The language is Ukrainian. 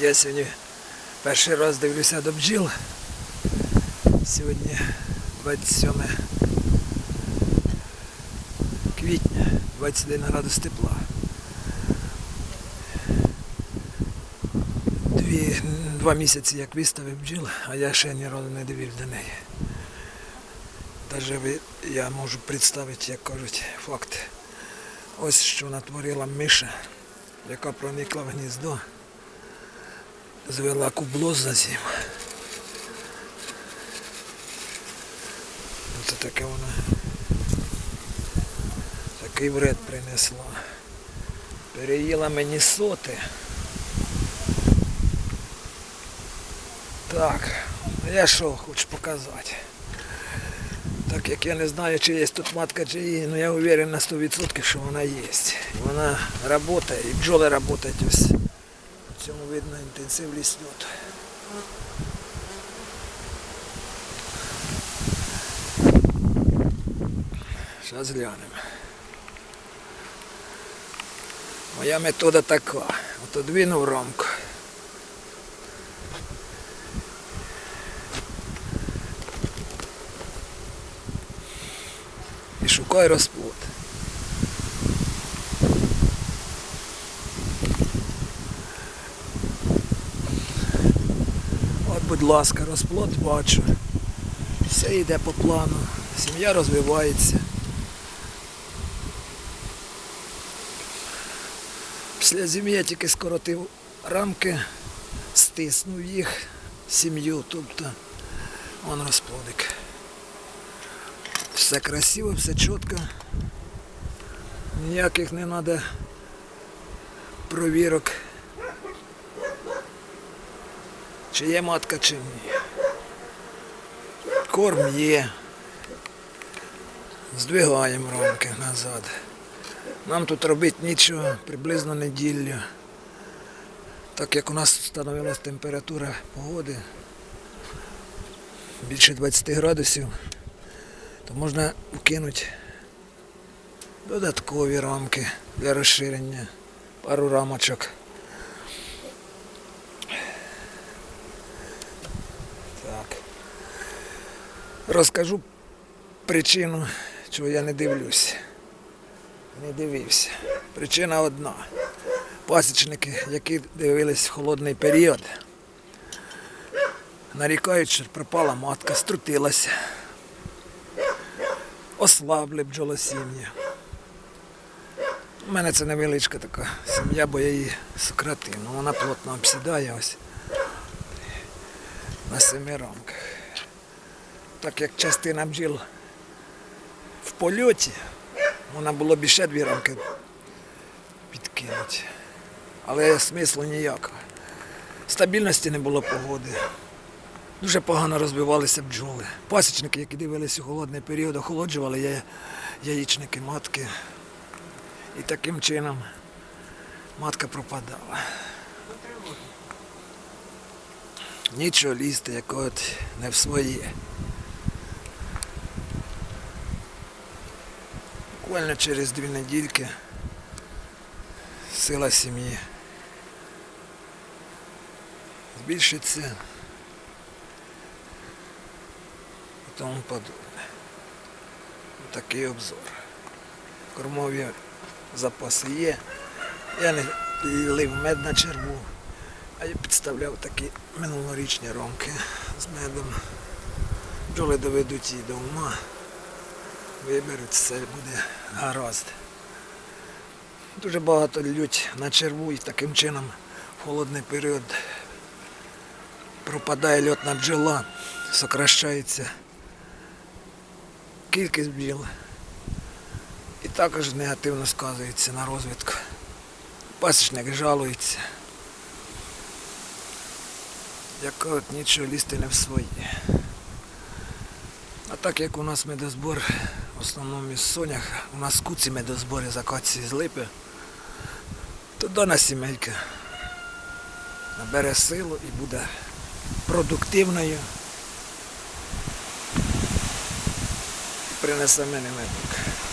Я сьогодні перший раз дивлюся до бджіл. Сьогодні 27 квітня, 21 градус тепла. Дві, два місяці як виставив бджіл, а я ще ні разу не дивився до неї. Ви- я можу представити, як кажуть, факт. Ось що натворила миша, яка проникла в гніздо, звела кубло за зиму. Це таке вона такий вред принесла. Переїла мені соти. Так, а я що хочу показати. Так як я не знаю, чи є тут матка, чи є, але я уверен на 100%, що вона є. Вона працює, і бджоли працюють ось. В цьому видно інтенсивність льоту. Зараз глянемо. Моя метода така. Отодвинув рамку. І шукай розплод. Будь ласка, розплод бачу. Все йде по плану. Сім'я розвивається. Після зими я тільки скоротив рамки, стиснув їх, сім'ю, тобто он розплодик. Все красиво, все чітко. Ніяких не треба провірок. Чи є матка, чи ні. Корм є. Здвигаємо рамки назад. Нам тут робити нічого, приблизно неділю. Так як у нас встановилась температура погоди більше 20 градусів, то можна вкинути додаткові рамки для розширення, пару рамочок. Так. Розкажу причину, чого я не дивлюсь. Не дивився. Причина одна. Пасічники, які дивились в холодний період, нарікають, що пропала матка, струтилася, ослабли бджолосім'я. У мене це невеличка така сім'я, бо я її сократив. Ну, вона плотно обсідає ось на семи рамках. Так як частина бджіл в польоті, Можна було б ще дві рамки підкинути. Але смислу ніякого. Стабільності не було погоди. Дуже погано розбивалися бджоли. Пасічники, які дивилися у холодний період, охолоджували я- яєчники, матки. І таким чином матка пропадала. Нічого лізти, як не в своє. Буквально через дві недільки сила сім'ї збільшиться і тому подобне. Такий обзор. Кормові запаси є. Я не лив мед на черву, а я підставляв такі минулорічні ромки з медом. Бджоли доведуть її до ума виберуть, все буде гаразд. Дуже багато лють на черву і таким чином в холодний період пропадає льотна бджола, сокращається кількість бджіл і також негативно сказується на розвитку. Пасічник жалується. Як от нічого лізти не в свої. А так як у нас медозбор в основному із сонях, у нас куці медозбори з акації з липи, то дана сімейка набере силу і буде продуктивною. Принесе мені медок.